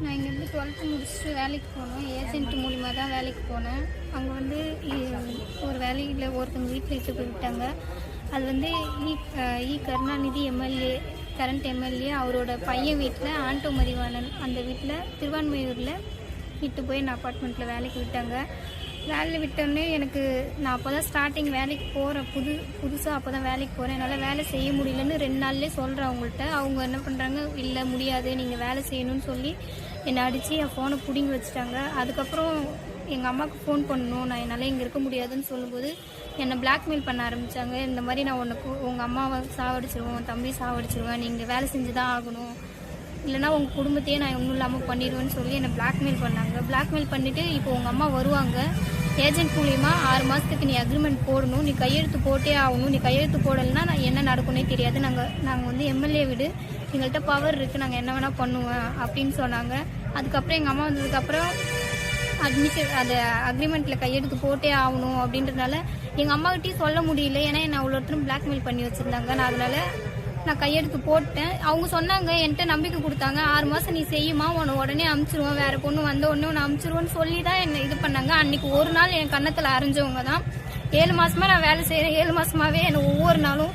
நான் இங்கேருந்து டுவெல்த்து முடிச்சுட்டு வேலைக்கு போனேன் ஏஜென்ட் மூலிமா தான் வேலைக்கு போனேன். அங்கே வந்து இ- ஒரு வேலையில் ஒருத்தவங்க வீட்டில் இட்டு போய் விட்டாங்க அது வந்து இ இ கருணாநிதி எம்எல்ஏ கரண்ட் எம்எல்ஏ அவரோட பையன் வீட்டில் ஆண்டோ மதிவாணன் அந்த வீட்டில் திருவான்மையூரில் இட்டு போய் நான் அப்பார்ட்மெண்ட்டில் வேலைக்கு விட்டாங்க. வேலையில் விட்டோடனே எனக்கு நான் அப்போ தான் ஸ்டார்டிங் வேலைக்கு போகிறேன் புது புதுசாக அப்போ தான் வேலைக்கு போகிறேன் என்னால் வேலை செய்ய முடியலன்னு ரெண்டு நாள்லேயே சொல்கிறேன் அவங்கள்ட்ட. அவங்க என்ன பண்ணுறாங்க இல்லை முடியாது. நீங்கள் வேலை செய்யணும்னு சொல்லி என்னை அடித்து என் ஃபோனை பிடிங்கி வச்சுட்டாங்க. அதுக்கப்புறம் எங்கள் அம்மாவுக்கு ஃபோன் பண்ணணும். நான் என்னால் இங்கே இருக்க முடியாதுன்னு சொல்லும்போது என்னை பிளாக்மெயில் பண்ண ஆரம்பித்தாங்க இந்த மாதிரி நான் உனக்கு உங்கள் அம்மாவை சாவடிச்சிருவோம் தம்பி சாவடிச்சிருவேன். நீங்கள் வேலை செஞ்சு தான் ஆகணும். இல்லைனா உங்கள் குடும்பத்தையே நான் ஒன்றும் இல்லாமல் பண்ணிடுவேன்னு சொல்லி என்னை பிளாக்மெயில் பண்ணாங்க. பிளாக்மெயில் பண்ணிவிட்டு இப்போ உங்கள் அம்மா வருவாங்க. ஏஜென்ட் மூலிமா ஆறு மாதத்துக்கு நீ அக்ரிமெண்ட் போடணும். நீ கையெழுத்து போட்டே ஆகணும். நீ கையெழுத்து போடலைன்னா நான் என்ன நடக்கும்னே தெரியாது. நாங்கள் நாங்கள் வந்து எம்எல்ஏ வீடு. எங்கள்கிட்ட பவர் இருக்குது நாங்கள் என்ன வேணால் பண்ணுவேன் அப்படின்னு சொன்னாங்க. அதுக்கப்புறம் எங்கள் அம்மா வந்ததுக்கப்புறம் அட்மிஷன் அது அக்ரிமெண்ட்டில் கையெழுத்து போட்டே ஆகணும் அப்படின்றதுனால எங்கள் அம்மாக்கிட்டேயும் சொல்ல முடியல. ஏன்னா என்னை அவ்வளோ ஒருத்தரும் பிளாக்மெயில் பண்ணி வச்சுருந்தாங்க. நான் அதனால் நான் கையெடுத்து போட்டேன். அவங்க சொன்னாங்க என்கிட்ட நம்பிக்கை கொடுத்தாங்க. ஆறு மாதம் நீ செய்யுமா? உன்னை உடனே அமுச்சிருவோம். வேற பொண்ணு வந்த உடனே உன்னை அமுச்சிருவோன்னு சொல்லி தான் என்னை இது பண்ணாங்க. அன்னைக்கு ஒரு நாள் என் கன்னத்தில் அரைஞ்சவங்க தான். ஏழு மாசமா நான் வேலை செய்கிறேன் ஏழு மாசமாவே என்னை ஒவ்வொரு நாளும்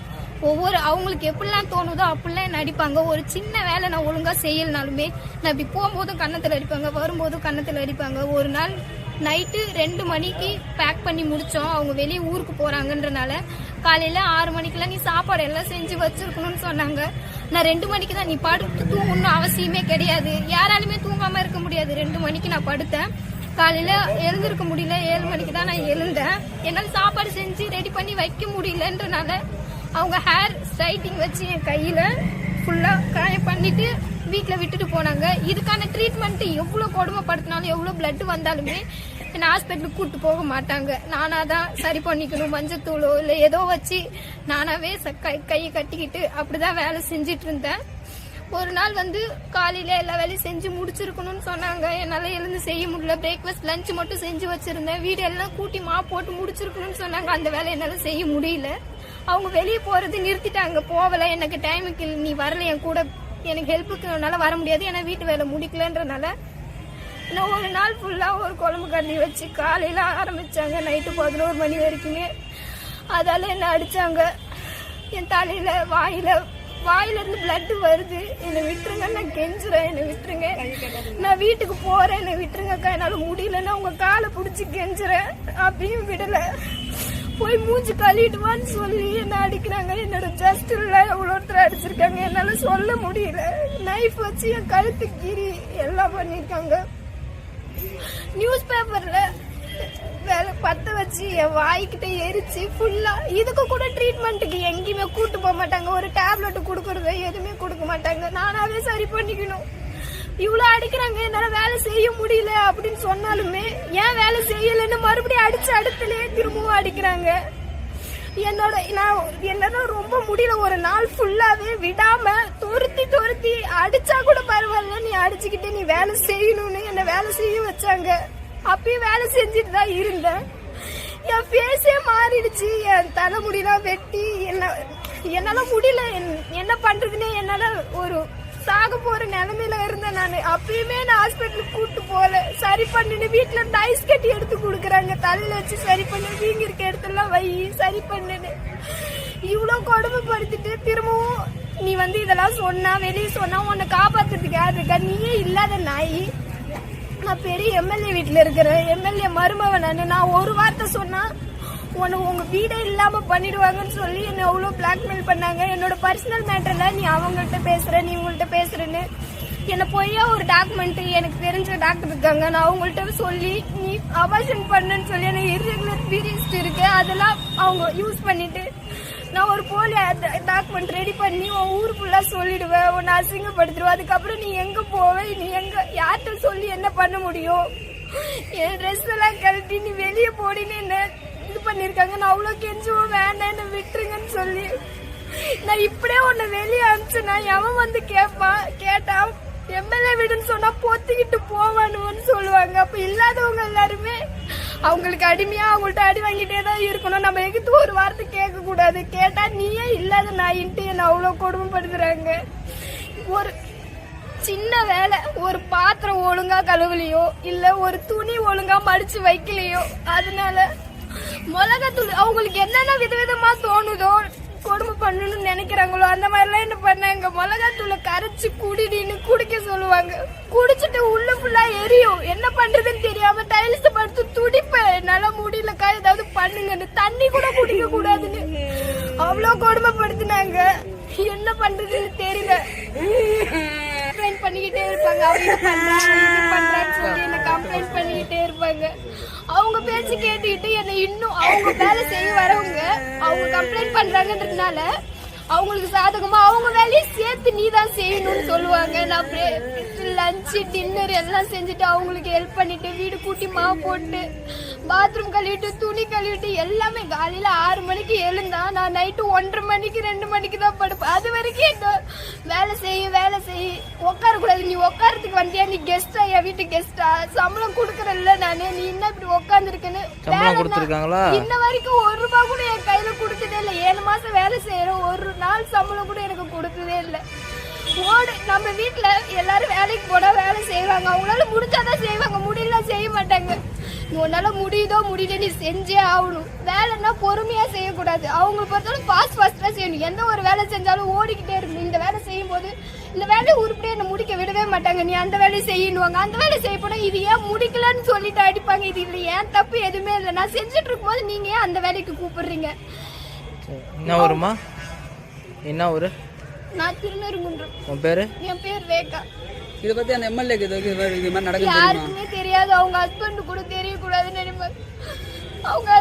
ஒவ்வொரு அவங்களுக்கு எப்படிலாம் தோணுதோ அப்படிலாம் என்ன அடிப்பாங்க. ஒரு சின்ன வேலை நான் ஒழுங்காக செய்யலனாலுமே நான் இப்படி போகும்போதும் கன்னத்தில் அடிப்பாங்க வரும்போதும் கன்னத்தில் அடிப்பாங்க. ஒரு நாள் நைட்டு ரெண்டு மணிக்கு பேக் பண்ணி முடித்தோம் அவங்க வெளியே ஊருக்கு போகிறாங்கன்றனால காலையில் ஆறு மணிக்கெல்லாம் நீ சாப்பாடு எல்லாம் செஞ்சு வச்சிருக்கணும்னு சொன்னாங்க. நான் ரெண்டு மணிக்கு தான் நீ படுத்து தூங்கணும்னு அவசியமே கிடையாது. யாராலுமே தூங்காமல் இருக்க முடியாது. ரெண்டு மணிக்கு நான் படுத்தேன். காலையில எழுந்திருக்க முடியல. ஏழு மணிக்கு தான் நான் எழுந்தேன். என்னால் சாப்பாடு செஞ்சு ரெடி பண்ணி வைக்க முடியலன்றனால அவங்க ஹேர் ஸ்ட்ரைட்டிங் வச்சு என் கையில ஃபுல்லா காய பண்ணிட்டு வீட்டில் விட்டுட்டு போனாங்க. இதுக்கான ட்ரீட்மெண்ட் எவ்வளோ கொடுமைப்படுத்தினாலும் எவ்வளோ பிளட் வந்தாலுமே என்னை ஹாஸ்பிட்டலுக்கு கூட்டு போக மாட்டாங்க. நானாக தான் சரி பண்ணிக்கணும் மஞ்சத்தூளோ இல்லை ஏதோ வச்சு நானாவே ச- கை கையை கட்டிக்கிட்டு அப்படிதான் வேலை செஞ்சிட்டு இருந்தேன். ஒரு நாள் வந்து காலையில எல்லா வேலையும் செஞ்சு முடிச்சிருக்கணும்னு சொன்னாங்க. என்னால எழுந்து செய்ய முடியல. பிரேக்ஃபாஸ்ட் லஞ்ச் மட்டும் செஞ்சு வச்சிருந்தேன். வீடு எல்லாம் கூட்டி மா போட்டு முடிச்சிருக்கணும்னு சொன்னாங்க. அந்த வேலை என்னால செய்ய முடியல. அவங்க வெளியே போறது நிறுத்திட்டாங்க. போகல. எனக்கு டைமுக்கு நீ வரல. என் கூட எனக்கு ஹெல்ப்புக்கு என்னால் வர முடியாது. ஏன்னா வீட்டு வேலை முடிக்கலன்றனால நான் ஒரு நாள் ஃபுல்லாக ஒரு குழம்பு கண்ணி வச்சு காலையில் ஆரம்பிச்சாங்க. நைட்டு பதினோரு மணி வரைக்குமே அதால் என்னை அடித்தாங்க என் தலையில் வாயில் வாயிலிருந்து பிளட்டு வருது. என்னை விட்டுருங்க நான் கெஞ்சுறேன். என்னை விட்டுருங்க. நான் வீட்டுக்கு போகிறேன் என்னை விட்டுருங்கக்கா. என்னால் முடியலன்னா உங்கள் காலை பிடிச்சி கெஞ்சுறேன். அப்படியும் விடலை. போய் மூஞ்சி கழுவிடுவான்னு சொல்லி என்ன அடிக்கிறாங்க? என்னோட ஜஸ்டில் எவ்வளோ ஒருத்தர் அடிச்சிருக்காங்க? என்னால சொல்ல முடியல. நைஃப் வச்சு என் கழுத்து கீறி எல்லாம் பண்ணியிருக்காங்க. நியூஸ் பேப்பர்ல வேலை பத்த வச்சு என் வாய்க்கிட்ட எரிச்சு ஃபுல்லா இதுக்கு கூட ட்ரீட்மெண்ட்டுக்கு எங்கேயுமே கூட்டு போக மாட்டாங்க. ஒரு டேப்லெட் கொடுக்கறது எதுவுமே கொடுக்க மாட்டாங்க. நானாவே சரி பண்ணிக்கணும். இவ்வளோ அடிக்கிறாங்க என்னால வேலை செய்ய முடியல அப்படின்னு சொன்னாலுமே ஏன் வேலை செய்யலைன்னு மறுபடியும் அடிச்சு அடுத்துலயே திரும்பவும் அடிக்கிறாங்க. என்னோட நான் என்னால ரொம்ப முடியல ஒரு நாள் ஃபுல்லாவே விடாம துருத்தி துருத்தி அடிச்சா கூட பரவாயில்ல நீ அடிச்சுக்கிட்டு நீ வேலை செய்யணும்னு என்ன வேலை செய்ய வச்சாங்க. அப்பயும் வேலை செஞ்சுட்டு தான் இருந்தேன். என் ஃபேஸே மாறிடுச்சு என் தலைமுடிலாம் வெட்டி என்ன என்னால முடியல என்- என்ன பண்றதுன்னே என்னால ஒரு சாக போற நிலைமையில இருந்தேன் நான். அப்பயுமே நான் ஹாஸ்பிட்டலுக்கு கூட்டு போல சரி பண்ணுன்னு வீட்டுல இருந்து ஐஸ் கட்டி எடுத்து கொடுக்குறாங்க. தலையில வச்சு சரி பண்ணு வீங்கி இருக்க இடத்துல வை சரி பண்ணுன்னு இவ்வளவு கொடுமைப்படுத்திட்டு திரும்பவும் நீ வந்து இதெல்லாம் சொன்னா வெளியே சொன்னா உன்னை காப்பாத்துறதுக்கு யார் இருக்கா? நீயே இல்லாத நாய். நான் பெரிய எம்எல்ஏ வீட்டில் இருக்கிறேன். எம்எல்ஏ மருமவன் நான். நான் ஒரு வார்த்தை சொன்னா உனக்கு உங்க வீடே இல்லாம பண்ணிடுவாங்கன்னு சொல்லி என்னை அவ்வளோ பிளாக்மெயில் பண்ணாங்க. என்னோட பர்சனல் மேட்டர்ல நீ அவங்கள்ட்ட பேசுற நீ உங்கள்கிட்ட பேசுறேன்னு என்னை பொய்யா ஒரு டாக்குமெண்ட் எனக்கு தெரிஞ்ச டாக்டர் இருக்காங்க நான் அவங்கள்ட்ட சொல்லி நீ அபாஷன் பண்ணுன்னு சொல்லி எனக்கு இரெகுலர் பீரியட்ஸ் இருக்கு அதெல்லாம் அவங்க யூஸ் பண்ணிட்டு நான் ஒரு போலி டாக்குமெண்ட் ரெடி பண்ணி உன் ஊர் ஃபுல்லா சொல்லிடுவேன். உன்னை அசிங்கப்படுத்திடுவேன். அதுக்கப்புறம் நீ எங்க போவ? நீ எங்க யார்கிட்ட சொல்லி என்ன பண்ண முடியும்? என் ட்ரெஸ் எல்லாம் கழட்டி நீ வெளியே போடின்னு என்ன பண்ணிருக்காங்க. நான் அவ்வளோ கெஞ்சுவோம் வேண்டாம் என்ன விட்டுருங்கன்னு சொல்லி. நான் இப்படியே உன்னை வெளியே அனுப்பிச்சேன்னா எவன் வந்து கேட்பான் கேட்டான் எம்எல்ஏ வீடுன்னு சொன்னா பொத்திக்கிட்டு போவானுன்னு சொல்லுவாங்க. அப்ப இல்லாதவங்க எல்லாருமே அவங்களுக்கு அடிமையா அவங்கள்ட்ட அடி வாங்கிட்டே தான் இருக்கணும். நம்ம எகுத்து ஒரு வார்த்தை கேட்க கூடாது கேட்டா நீயே இல்லாத நாயின்ட்டு என்ன அவ்வளவு கொடுமைப்படுத்துறாங்க. ஒரு சின்ன வேலை ஒரு பாத்திரம் ஒழுங்கா கழுவலையோ இல்ல ஒரு துணி ஒழுங்கா மடிச்சு வைக்கலையோ அதனால மிளகாத்தூள் அவங்களுக்கு என்னென்ன விதவிதமா தோணுதோ கொடுமை பண்ணணும்னு நினைக்கிறாங்களோ அந்த மாதிரிலாம் என்ன பண்ணாங்க? மிளகாத்தூளை கரைச்சி குடிடின்னு குடிக்க சொல்லுவாங்க. குடிச்சிட்டு உள்ள ஃபுல்லா எரியும். என்ன பண்றதுன்னு தெரியாம டைல்ஸ் படுத்து துடிப்பேன். என்னால முடியலக்கா ஏதாவது பண்ணுங்கன்னு. தண்ணி கூட குடிக்க கூடாதுன்னு. அவ்வளோ கொடுமைப்படுத்தினாங்க. என்ன பண்றதுன்னு தெரியல. கம்ப்ளைண்ட் பண்ணிக்கிட்டே இருப்பாங்க. அவங்க இது பண்றாங்க இது பண்றான்னு சொல்லி என்ன கம்ப்ளைண்ட் பண்ணிக்கிட்டே இருப்பாங்க. அவங்க பேச்சு கேட்டுக்கிட்டு என்னை இன்னும் அவங்க வேலை செய்ய வரவங்க அவங்க கம்ப்ளைண்ட் பண்றாங்கன்றதுனால அவங்களுக்கு சாதகமா அவங்க வேலையை சேர்த்து நீ தான் செய்யணும்னு சொல்லுவாங்க. நான் லஞ்சு டின்னர் எல்லாம் செஞ்சுட்டு அவங்களுக்கு ஹெல்ப் பண்ணிட்டு வீடு கூட்டி மாவு போட்டு பாத்ரூம் கழுவிட்டு துணி கழுவிட்டு எல்லாமே காலையில ஆறு மணிக்கு எழுந்தா நான் நைட்டு ஒன்றரை மணிக்கு ரெண்டு மணிக்கு தான் படுப்பேன். அது வரைக்கும் வேலை செய்ய வேலை செய்ய உட்கார கூடாது நீ உட்காரத்துக்கு வந்தியா? நீ கெஸ்டா என் வீட்டு கெஸ்டா சம்பளம் கொடுக்கறல்ல நானு. நீ என்ன இப்படி உட்காந்துருக்குன்னு இன்ன வரைக்கும் ஒரு ரூபாய் கூட என் கையில கொடுத்ததே இல்லை. ஏழு மாசம் வேலை செய்யறோம் ஒரு நாள் சம்பளம் கூட எனக்கு கொடுத்ததே இல்லை. ஓடு நம்ம வீட்டில் எல்லாரும் வேலைக்கு போனால் வேலை செய்வாங்க. அவங்களால முடிஞ்சாதான் செய்வாங்க. முடியல செய்ய மாட்டாங்க. உன்னால முடியுதோ முடியல நீ செஞ்சே ஆகணும். வேலைன்னா பொறுமையா செய்யக்கூடாது. அவங்க பொறுத்தவரை ஃபாஸ்ட் ஃபாஸ்டா செய்யணும். எந்த ஒரு வேலை செஞ்சாலும் ஓடிக்கிட்டே இருக்கணும். இந்த வேலை செய்யும் போது இந்த வேலையை உருப்படியாக என்ன முடிக்க விடவே மாட்டாங்க. நீ அந்த வேலையை செய்யணுவாங்க. அந்த வேலையை செய்ய போனா இது ஏன் முடிக்கலன்னு சொல்லிட்டு அடிப்பாங்க. இது இல்லை ஏன் தப்பு எதுவுமே இல்லை. நான் செஞ்சுட்டு இருக்கும்போது நீங்க ஏன் அந்த வேலைக்கு கூப்பிடுறீங்க? என்ன வருமா என்ன ஊர்? நான் திருநெருங்குன்றம் உன் பேர்? என் பேர் ரேகா. இதை பத்தி அந்த எம்எல்ஏக்கு இது இது மாதிரி நடக்கும் தெரியுமா? யாருக்குமே தெரியாது. அவங்க ஹஸ்பண்ட் கூட தெரியக்கூடாதுன்னு நினைப்பாங்க அவங்க